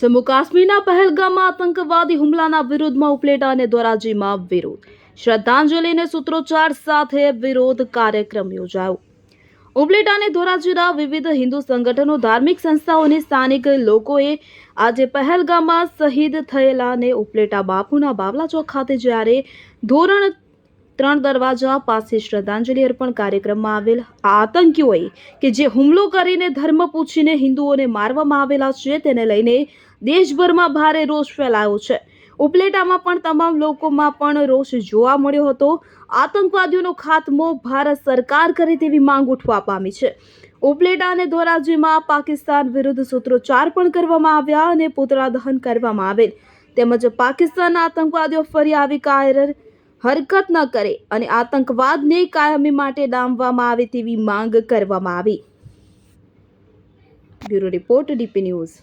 જમ્મુ કાશ્મીરના પહેલગામમાં આતંકવાદી હુમલાના વિરોધમાં ઉપલેટા અને ધોરાજીમાં વિરોધ. શ્રદ્ધાંજલિને સૂત્રોચ્ચાર સાથે વિરોધ કાર્યક્રમ યોજાયો. ઉપલેટા અને ધોરાજીના વિવિધ હિન્દુ સંગઠનો, ધાર્મિક સંસ્થાઓની સ્થાનિક લોકોએ આજે પહેલગામમાં શહીદ થયેલા અને ઉપલેટા બાપુના બાવલા ચોક ખાતે જ્યારે ધોરણ ત્રણ દરવાજા પાસે શ્રદ્ધાંજલિ અર્પણ કાર્યક્રમમાં આવેલ આતંકીઓએ કે જે હુમલો કરીને ધર્મ પૂછીને હિન્દુઓને મારવામાં આવેલા છે તેને લઈને દેશભરમાં ભારે રોષ ફેલાયો છે. ઉપલેટામાં પણ તમામ લોકોમાં પણ રોષ જોવા મળ્યો હતો. આતંકવાદીઓનો ખાત્મો ભારત સરકાર કરે તેવી માંગ ઉઠવા પામી છે. ઉપલેટા અને ધોરાજીમાં પાકિસ્તાન વિરુદ્ધ સૂત્રોચ્ચાર પણ કરવામાં આવ્યા અને પુતળા દહન કરવામાં આવેલ. તેમજ પાકિસ્તાનના આતંકવાદીઓ ફરી આવી કાયર હરકત ન કરે અને આતંકવાદને કાયમી માટે ડામવામાં આવે તેવી માંગ કરવામાં આવી. Bureau report DP news.